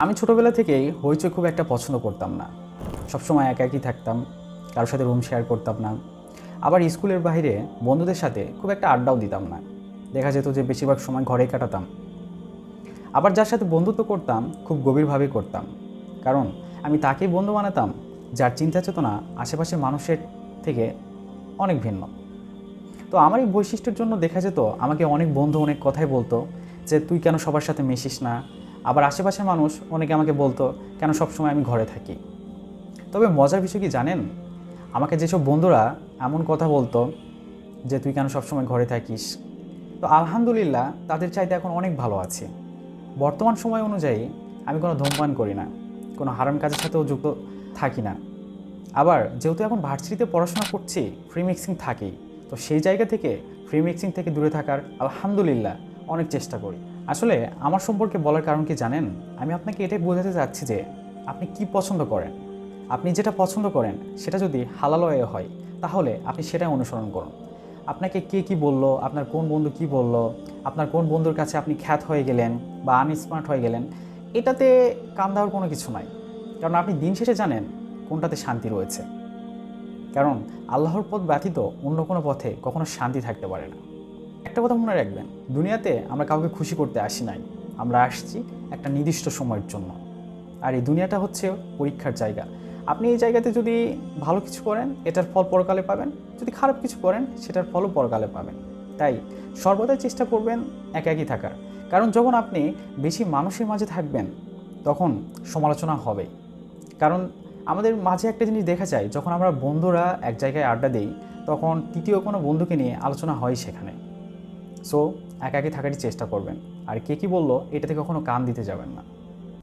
আমি ছোটোবেলা থেকেই হইচই খুব একটা পছন্দ করতাম না। সবসময় একা একই থাকতাম, কারোর সাথে রুম শেয়ার করতাম না। আবার স্কুলের বাইরে বন্ধুদের সাথে খুব একটা আড্ডাও দিতাম না। দেখা যেত যে বেশিরভাগ সময় ঘরেই কাটাতাম। আবার যার সাথে বন্ধুত্ব করতাম, খুব গভীরভাবে করতাম। কারণ আমি তাকেই বন্ধু বানাতাম, যার চিন্তা চেতনা আশেপাশের মানুষের থেকে অনেক ভিন্ন। তো আমার এই বৈশিষ্ট্যের জন্য দেখা যেত, আমাকে অনেক বন্ধু অনেক কথাই বলতো যে, তুই কেন সবার সাথে মিশিস না? আবার আশেপাশের মানুষ অনেকে আমাকে বলতো, কেন সবসময় আমি ঘরে থাকি? তবে মজার বিষয় কি জানেন? আমাকে যেসব বন্ধুরা এমন কথা বলতো যে, তুই কেন সবসময় ঘরে থাকিস? তো আলহামদুলিল্লাহ তাদের চাইতে এখন অনেক ভালো আছে। বর্তমান সময় অনুযায়ী আমি কোনো ধূমপান করি না, কোনো হারাম কাজের সাথেও যুক্ত থাকি না। আবার যেহেতু এখন ভার্সিটিতে পড়াশোনা করছি ফ্রি মিক্সিং থাকেই, তো সেই জায়গা থেকে ফ্রি মিক্সিং থেকে দূরে থাকার আলহামদুলিল্লাহ অনেক চেষ্টা করি। আসলে আমার সম্পর্কে বলার কারণ কি জানেন? আমি আপনাকে এটাই বোঝাতে চাচ্ছি যে আপনি কি পছন্দ করেন? আপনি যেটা পছন্দ করেন, সেটা যদি হালালয়ে হয়, তাহলে আপনি সেটাই অনুসরণ করুন। আপনাকে কে কি বলল, আপনার কোন বন্ধু কি বলল, আপনার কোন বন্ধুর কাছে আপনি খ্যাত হয়ে গেলেন বা আনস্মার্ট হয়ে গেলেন, এটাতে কান দেওয়ার কোনো কিছু নাই। কারণ আপনি দিন শেষে জানেন কোনটাতে শান্তি রয়েছে। কারণ আল্লাহর পথ ব্যতীত অন্য কোনো পথে কখনো শান্তি থাকতে পারে না। একটা কথা মনে রাখবেন, দুনিয়াতে আমরা কাউকে খুশি করতে আসি নাই। আমরা আসছি একটা নির্দিষ্ট সময়ের জন্য। আর এই দুনিয়াটা হচ্ছে পরীক্ষার জায়গা। আপনি এই জায়গাতে যদি ভালো কিছু করেন, এটার ফল পরকালে পাবেন। যদি খারাপ কিছু করেন, সেটার ফলও পরকালে পাবেন। তাই সর্বদাই চেষ্টা করবেন একাকী থাকার। কারণ যখন আপনি বেশি মানুষের মাঝে থাকবেন, তখন সমালোচনা হবে। কারণ আমাদের মাঝে একটা জিনিস দেখা যায়, যখন আমরা বন্ধুরা এক জায়গায় আড্ডা দিই, তখন তৃতীয় কোনো বন্ধুকে নিয়ে আলোচনা হয় সেখানে। সো একা একই থাকারই চেষ্টা করবেন। আর কে কী বলল, এটা থেকে কখনো কান দিতে যাবেন না।